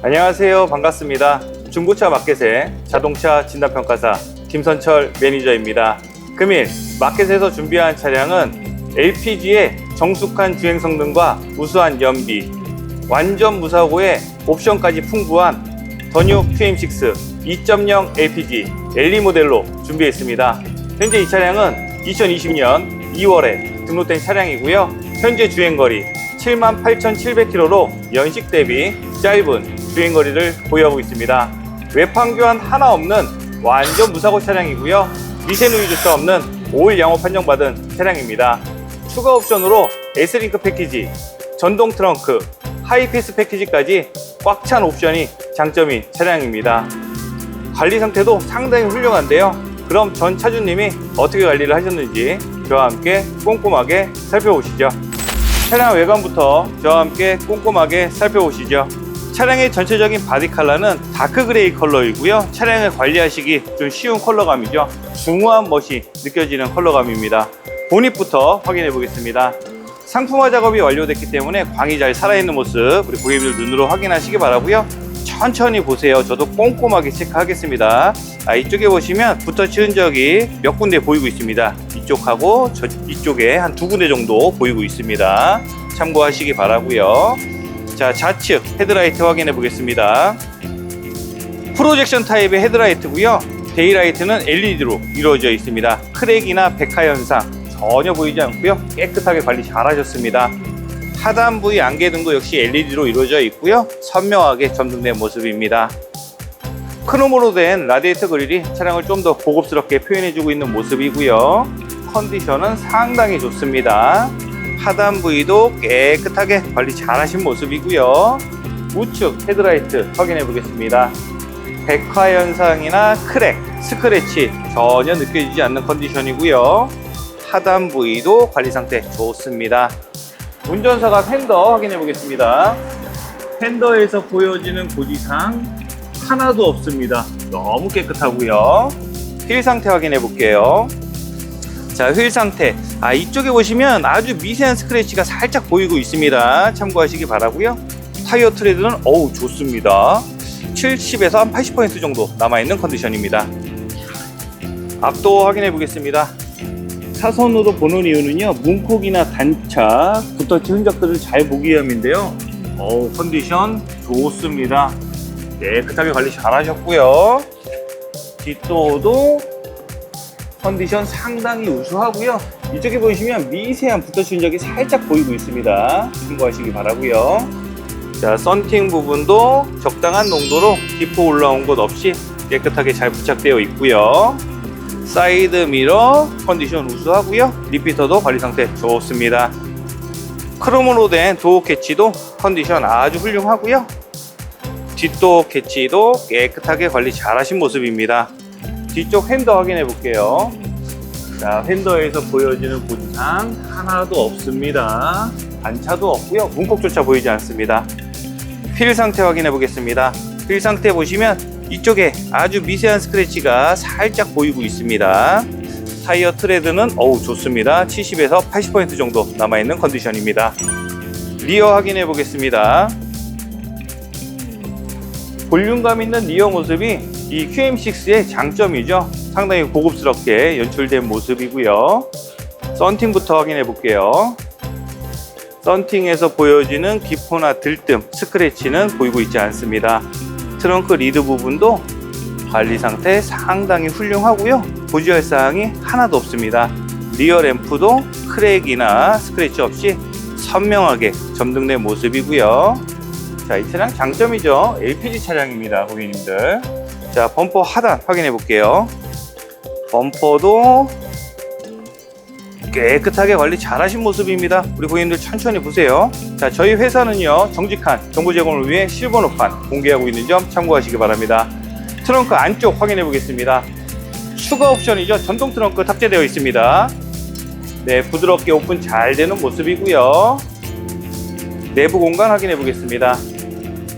안녕하세요. 반갑습니다. 중고차 마켓의 자동차 진단평가사 김선철 매니저입니다. 금일 마켓에서 준비한 차량은 LPG의 정숙한 주행 성능과 우수한 연비, 완전 무사고의 옵션까지 풍부한 더뉴 QM6 2.0 LPG LE 모델로 준비했습니다. 현재 이 차량은 2020년 2월에 등록된 차량이고요. 현재 주행거리 78,700km로 연식 대비 짧은 주행거리를 보유하고 있습니다. 외판 교환 하나 없는 완전 무사고 차량이고요. 미세 누유조차 없는 5일 양호 판정받은 차량입니다. 추가 옵션으로 S링크 패키지, 전동 트렁크, 하이패스 패키지까지 꽉 찬 옵션이 장점인 차량입니다. 관리 상태도 상당히 훌륭한데요. 그럼 전 차주님이 어떻게 관리를 하셨는지 저와 함께 꼼꼼하게 살펴보시죠. 차량 외관부터 저와 함께 꼼꼼하게 살펴보시죠. 차량의 전체적인 바디 컬러는 다크 그레이 컬러이고요. 차량을 관리하시기 좀 쉬운 컬러감이죠. 중후한 멋이 느껴지는 컬러감입니다. 보닛부터 확인해 보겠습니다. 상품화 작업이 완료됐기 때문에 광이 잘 살아있는 모습 우리 고객님들 눈으로 확인하시기 바라고요. 천천히 보세요. 저도 꼼꼼하게 체크하겠습니다. 아, 이쪽에 보시면 붓터치 흔적이 몇 군데 보이고 있습니다. 이쪽하고 저 이쪽에 한 두 군데 정도 보이고 있습니다. 참고하시기 바라고요. 자, 좌측 헤드라이트 확인해 보겠습니다. 프로젝션 타입의 헤드라이트고요. 데이라이트는 LED로 이루어져 있습니다. 크랙이나 백화 현상 전혀 보이지 않고요. 깨끗하게 관리 잘 하셨습니다. 하단 부위 안개 등도 역시 LED로 이루어져 있고요. 선명하게 점등된 모습입니다. 크롬으로 된 라디에이터 그릴이 차량을 좀 더 고급스럽게 표현해주고 있는 모습이고요. 컨디션은 상당히 좋습니다. 하단 부위도 깨끗하게 관리 잘 하신 모습이고요. 우측 헤드라이트 확인해 보겠습니다. 백화 현상이나 크랙, 스크래치 전혀 느껴지지 않는 컨디션이고요. 하단 부위도 관리 상태 좋습니다. 운전사가 팬더 확인해 보겠습니다. 팬더에서 보여지는 고지상 하나도 없습니다. 너무 깨끗하고요. 휠 상태 확인해 볼게요. 자, 휠 상태. 아, 이쪽에 보시면 아주 미세한 스크래치가 살짝 보이고 있습니다. 참고하시기 바라고요. 타이어 트레드는 어우 좋습니다. 70에서 한 80% 정도 남아있는 컨디션입니다. 앞도 확인해 보겠습니다. 사선으로 보는 이유는요, 문콕이나 단차, 붓터치 흔적들을 잘 보기 위함인데요. 어우, 컨디션 좋습니다. 깨끗하게 관리 잘 하셨고요. 뒷도도 컨디션 상당히 우수하고요. 이쪽에 보시면 미세한 붓터치 흔적이 살짝 보이고 있습니다. 참고하시기 바라고요. 자, 썬팅 부분도 적당한 농도로 기포 올라온 곳 없이 깨끗하게 잘 부착되어 있고요. 사이드 미러 컨디션 우수하고요. 리피터도 관리 상태 좋습니다. 크롬으로 된 도어 캐치도 컨디션 아주 훌륭하고요. 뒷도 캐치도 깨끗하게 관리 잘 하신 모습입니다. 뒤쪽 핸더 확인해 볼게요. 자, 핸더에서 보여지는 고지상 하나도 없습니다. 단차도 없고요. 문콕조차 보이지 않습니다. 휠 상태 확인해 보겠습니다. 휠 상태 보시면 이쪽에 아주 미세한 스크래치가 살짝 보이고 있습니다. 타이어 트레드는 어우 좋습니다. 70에서 80% 정도 남아있는 컨디션입니다. 리어 확인해 보겠습니다. 볼륨감 있는 리어 모습이 이 QM6의 장점이죠. 상당히 고급스럽게 연출된 모습이고요. 썬팅부터 확인해 볼게요. 썬팅에서 보여지는 기포나 들뜸, 스크래치는 보이고 있지 않습니다. 트렁크 리드 부분도 관리 상태 상당히 훌륭하고요. 보조할 사항이 하나도 없습니다. 리어 램프도 크랙이나 스크래치 없이 선명하게 점등된 모습이고요. 자, 이 차량 장점이죠. LPG 차량입니다, 고객님들. 자, 범퍼 하단 확인해 볼게요. 범퍼도 깨끗하게 관리 잘 하신 모습입니다. 우리 고객님들 천천히 보세요. 자, 저희 회사는요, 정직한 정보 제공을 위해 실버 노판 공개하고 있는 점 참고하시기 바랍니다. 트렁크 안쪽 확인해 보겠습니다. 추가 옵션이죠. 전동 트렁크 탑재되어 있습니다. 네, 부드럽게 오픈 잘 되는 모습이고요. 내부 공간 확인해 보겠습니다.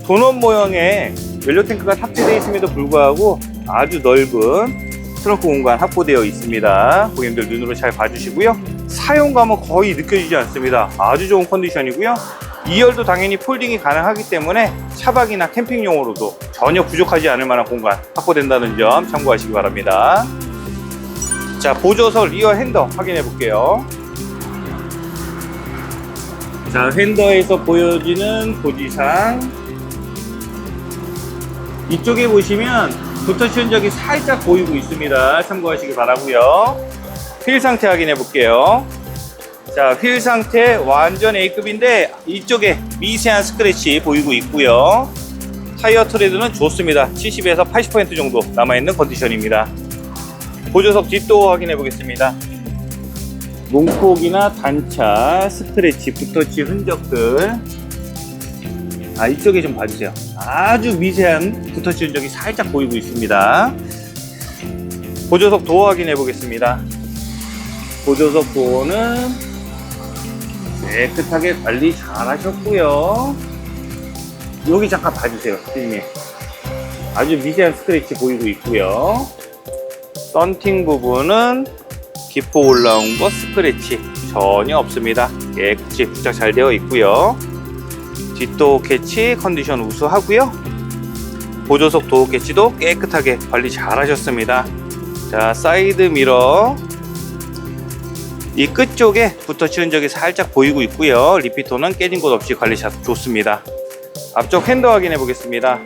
도넛 모형의 연료 탱크가 탑재되어 있음에도 불구하고 아주 넓은 트렁크 공간 확보되어 있습니다. 고객님들 눈으로 잘 봐주시고요. 사용감은 거의 느껴지지 않습니다. 아주 좋은 컨디션이고요. 2열도 당연히 폴딩이 가능하기 때문에 차박이나 캠핑용으로도 전혀 부족하지 않을 만한 공간 확보된다는 점 참고하시기 바랍니다. 자, 보조석 리어 핸더 확인해 볼게요. 자, 핸더에서 보여지는 고지상. 이쪽에 보시면 붙어 치운 적이 살짝 보이고 있습니다. 참고하시기 바라고요. 휠 상태 확인해 볼게요. 자, 휠 상태 완전 A급인데 이쪽에 미세한 스크래치 보이고 있고요. 타이어 트레드는 좋습니다. 70에서 80% 정도 남아있는 컨디션입니다. 보조석 뒷도 확인해 보겠습니다. 롱콕이나 단차, 스크래치, 붓터치 흔적들. 아, 이쪽에 좀 봐주세요. 아주 미세한 붓터치 흔적이 살짝 보이고 있습니다. 보조석 도어 확인해 보겠습니다. 보조석 도어는 깨끗하게 관리 잘 하셨고요. 여기 잠깐 봐주세요, 선생님. 아주 미세한 스크래치 보이고 있고요. 썬팅 부분은 기포 올라온 거 스크래치 전혀 없습니다. 깨끗이 부착 잘 되어 있고요. 뒷도어 캐치 컨디션 우수하고요. 보조석 도어 캐치도 깨끗하게 관리 잘 하셨습니다. 자, 사이드 미러 이 끝쪽에 붙어 치운 적이 살짝 보이고 있고요. 리피터는 깨진 곳 없이 관리 자- 좋습니다. 앞쪽 핸더 확인해 보겠습니다.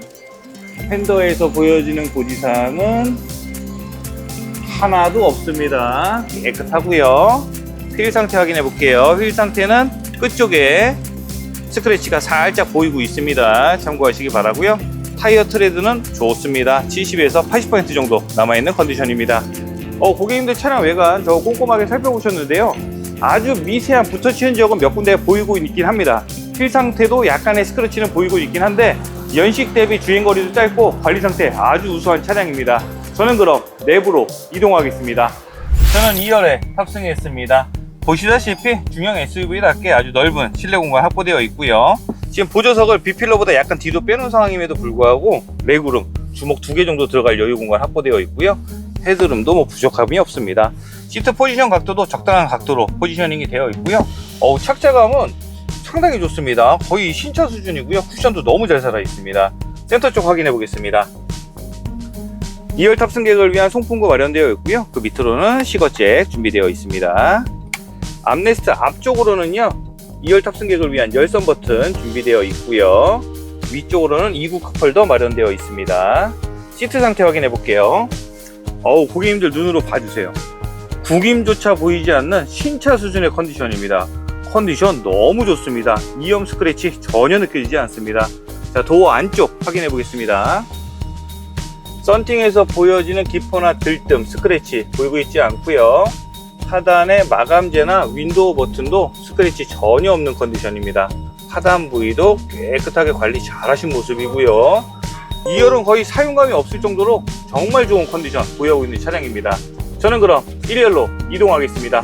핸더에서 보여지는 고지사항은 하나도 없습니다. 깨끗하고요. 휠 상태 확인해 볼게요. 휠 상태는 끝쪽에 스크래치가 살짝 보이고 있습니다. 참고하시기 바라고요. 타이어 트레드는 좋습니다. 70에서 80% 정도 남아있는 컨디션입니다. 어, 고객님들 차량 외관 저 꼼꼼하게 살펴보셨는데요. 아주 미세한 붙어치는 적은 몇 군데 보이고 있긴 합니다. 휠 상태도 약간의 스크래치는 보이고 있긴 한데 연식 대비 주행거리도 짧고 관리 상태 아주 우수한 차량입니다. 저는 그럼 내부로 이동하겠습니다. 저는 2열에 탑승했습니다. 보시다시피 중형 SUV답게 아주 넓은 실내 공간 확보되어 있고요. 지금 보조석을 B필러보다 약간 뒤로 빼놓은 상황임에도 불구하고 레그룸 주먹 두 개 정도 들어갈 여유 공간 확보되어 있고요. 헤드룸도 뭐 부족함이 없습니다. 시트 포지션 각도도 적당한 각도로 포지셔닝이 되어 있고요. 어우, 착자감은 상당히 좋습니다. 거의 신차 수준이고요. 쿠션도 너무 잘 살아 있습니다. 센터 쪽 확인해 보겠습니다. 2열 탑승객을 위한 송풍구 마련되어 있고요. 그 밑으로는 시거잭 준비되어 있습니다. 암레스트 앞쪽으로는요. 2열 탑승객을 위한 열선 버튼 준비되어 있고요. 위쪽으로는 2구 컵홀더 마련되어 있습니다. 시트 상태 확인해 볼게요. 어우, 고객님들 눈으로 봐주세요. 구김조차 보이지 않는 신차 수준의 컨디션입니다. 컨디션 너무 좋습니다. 이염 스크래치 전혀 느껴지지 않습니다. 자, 도어 안쪽 확인해 보겠습니다. 썬팅에서 보여지는 기포나 들뜸, 스크래치 보이고 있지 않고요. 하단의 마감재나 윈도우 버튼도 스크래치 전혀 없는 컨디션입니다. 하단 부위도 깨끗하게 관리 잘 하신 모습이고요. 2열은 거의 사용감이 없을 정도로 정말 좋은 컨디션 보유하고 있는 차량입니다. 저는 그럼 1열로 이동하겠습니다.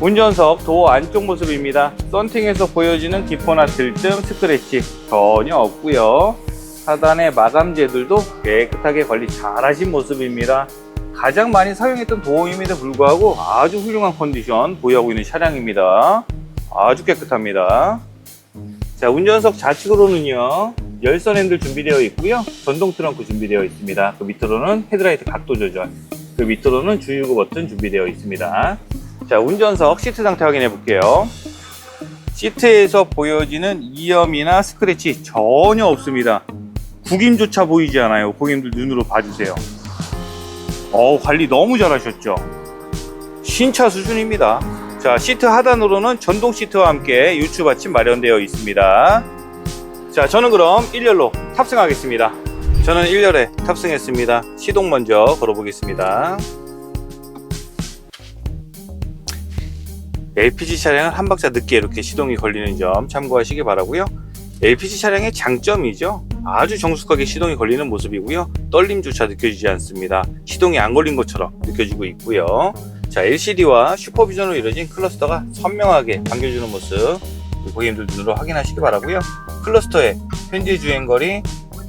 운전석 도어 안쪽 모습입니다. 썬팅에서 보여지는 기포나 들뜸, 스크래치 전혀 없고요. 하단의 마감재들도 깨끗하게 관리 잘 하신 모습입니다. 가장 많이 사용했던 도어임에도 불구하고 아주 훌륭한 컨디션 보유하고 있는 차량입니다. 아주 깨끗합니다. 자, 운전석 좌측으로는요, 열선 핸들 준비되어 있고요. 전동 트렁크 준비되어 있습니다. 그 밑으로는 헤드라이트 각도 조절, 그 밑으로는 주유구 버튼 준비되어 있습니다. 자, 운전석 시트 상태 확인해 볼게요. 시트에서 보여지는 이염이나 스크래치 전혀 없습니다. 구김조차 보이지 않아요. 고객님들 눈으로 봐주세요. 어 관리 너무 잘하셨죠? 신차 수준입니다. 자, 시트 하단으로는 전동 시트와 함께 유추 받침 마련되어 있습니다. 자, 저는 그럼 1열로 탑승하겠습니다. 저는 1열에 탑승했습니다. 시동 먼저 걸어보겠습니다. LPG 차량은 한 박자 늦게 이렇게 시동이 걸리는 점 참고하시기 바라고요. LPG 차량의 장점이죠. 아주 정숙하게 시동이 걸리는 모습이고요. 떨림조차 느껴지지 않습니다. 시동이 안 걸린 것처럼 느껴지고 있고요. 자, LCD와 슈퍼비전으로 이루어진 클러스터가 선명하게 반겨주는 모습 고객님들 눈으로 확인하시기 바라고요. 클러스터의 현재 주행거리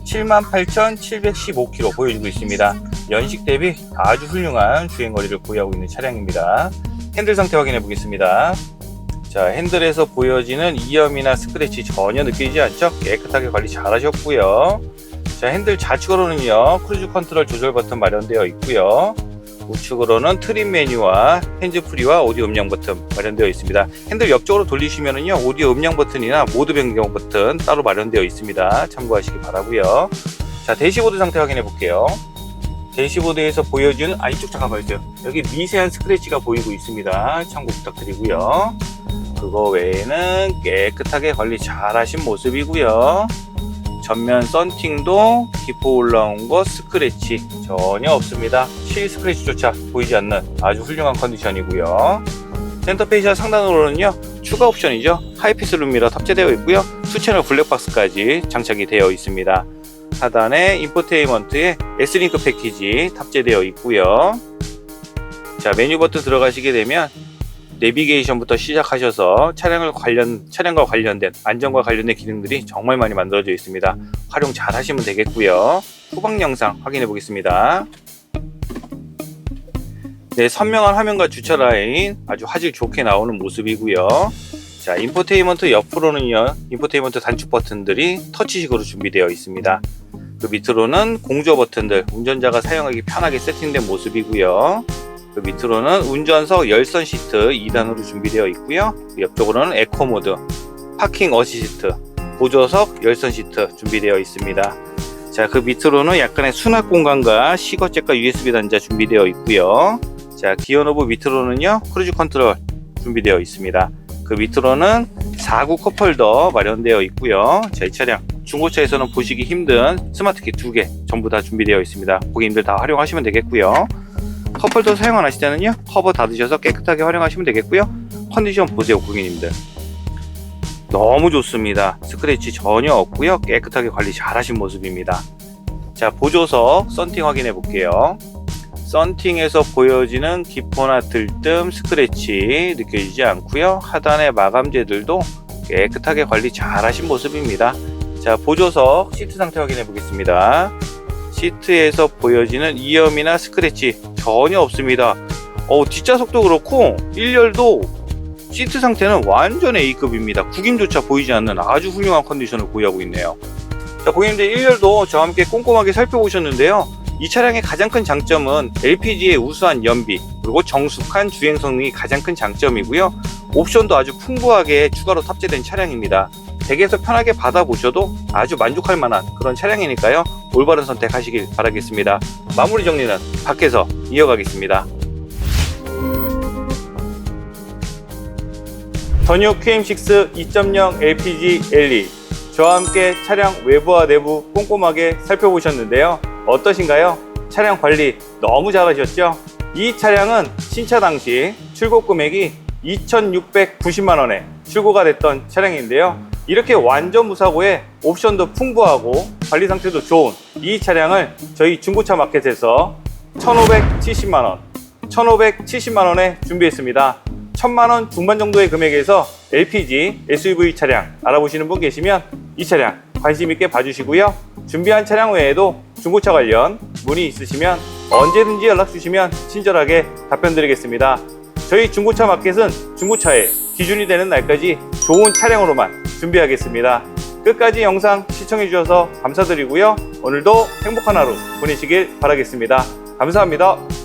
78,715km 보여주고 있습니다. 연식 대비 아주 훌륭한 주행거리를 보유하고 있는 차량입니다. 핸들 상태 확인해 보겠습니다. 자, 핸들에서 보여지는 이염이나 스크래치 전혀 느끼지 않죠? 깨끗하게 관리 잘 하셨고요. 자, 핸들 좌측으로는요, 크루즈 컨트롤 조절 버튼 마련되어 있고요. 우측으로는 트림 메뉴와 핸즈프리와 오디오 음량 버튼 마련되어 있습니다. 핸들 옆쪽으로 돌리시면은요, 오디오 음량 버튼이나 모드 변경 버튼 따로 마련되어 있습니다. 참고하시기 바라고요. 자, 대시보드 상태 확인해 볼게요. 대시보드에서 보여주는 아 이쪽 잠깐만 있어요. 여기 미세한 스크래치가 보이고 있습니다. 참고 부탁드리고요. 그거 외에는 깨끗하게 관리 잘 하신 모습이고요. 전면 썬팅도 기포 올라온 거 스크래치 전혀 없습니다. 실 스크래치조차 보이지 않는 아주 훌륭한 컨디션이고요. 센터 페이지와 상단으로는요 추가 옵션이죠 하이패스 룸미러 탑재되어 있고요 수채널 블랙박스까지 장착이 되어 있습니다 하단에 인포테인먼트에 S링크 패키지 탑재되어 있고요 자 메뉴 버튼 들어가시게 되면 내비게이션부터 시작하셔서 차량을 관련 차량과 관련된 안전과 관련된 기능들이 정말 많이 만들어져 있습니다. 활용 잘 하시면 되겠고요. 후방 영상 확인해 보겠습니다. 네, 선명한 화면과 주차 라인 아주 화질 좋게 나오는 모습이고요. 자, 인포테인먼트 옆으로는요, 인포테인먼트 단축 버튼들이 터치식으로 준비되어 있습니다. 그 밑으로는 공조 버튼들, 운전자가 사용하기 편하게 세팅된 모습이고요. 그 밑으로는 운전석 열선 시트 2단으로 준비되어 있고요. 그 옆쪽으로는 에코 모드, 파킹 어시스트, 보조석 열선 시트 준비되어 있습니다. 자, 그 밑으로는 약간의 수납 공간과 시거잭과 USB 단자 준비되어 있고요. 자, 기어 노브 밑으로는요, 크루즈 컨트롤 준비되어 있습니다. 그 밑으로는 4구 컵홀더 마련되어 있고요. 자, 이 차량 중고차에서는 보시기 힘든 스마트키 두 개 전부 다 준비되어 있습니다. 고객님들 다 활용하시면 되겠고요. 컵홀더 사용 안 하실 때는요, 커버 닫으셔서 깨끗하게 활용하시면 되겠고요. 컨디션 보세요, 고객님들. 너무 좋습니다. 스크래치 전혀 없고요. 깨끗하게 관리 잘 하신 모습입니다. 자, 보조석 썬팅 확인해 볼게요. 썬팅에서 보여지는 기포나 들뜸, 스크래치 느껴지지 않고요. 하단의 마감재들도 깨끗하게 관리 잘 하신 모습입니다. 자, 보조석 시트 상태 확인해 보겠습니다. 시트에서 보여지는 이염이나 스크래치 전혀 없습니다. 어, 뒷좌석도 그렇고 1열도 시트 상태는 완전 A급입니다. 구김조차 보이지 않는 아주 훌륭한 컨디션을 보유하고 있네요. 자, 고객님들 1열도 저와 함께 꼼꼼하게 살펴보셨는데요. 이 차량의 가장 큰 장점은 LPG의 우수한 연비, 그리고 정숙한 주행 성능이 가장 큰 장점이고요. 옵션도 아주 풍부하게 추가로 탑재된 차량입니다. 댁에서 편하게 받아보셔도 아주 만족할 만한 그런 차량이니까요. 올바른 선택하시길 바라겠습니다. 마무리 정리는 밖에서 이어가겠습니다. 전유 QM6 2.0 LPG LE 저와 함께 차량 외부와 내부 꼼꼼하게 살펴보셨는데요. 어떠신가요? 차량 관리 너무 잘하셨죠? 이 차량은 신차 당시 출고 금액이 2,690만 원에 출고가 됐던 차량인데요. 이렇게 완전 무사고에 옵션도 풍부하고 관리 상태도 좋은 이 차량을 저희 중고차 마켓에서 1,570만 원, 1,570만 원에 준비했습니다. 1,000만 원 중반 정도의 금액에서 LPG SUV 차량 알아보시는 분 계시면 이 차량 관심 있게 봐주시고요. 준비한 차량 외에도 중고차 관련 문의 있으시면 언제든지 연락 주시면 친절하게 답변 드리겠습니다. 저희 중고차 마켓은 중고차의 기준이 되는 날까지 좋은 차량으로만 준비하겠습니다. 끝까지 영상 시청해 주셔서 감사드리고요. 오늘도 행복한 하루 보내시길 바라겠습니다. 감사합니다.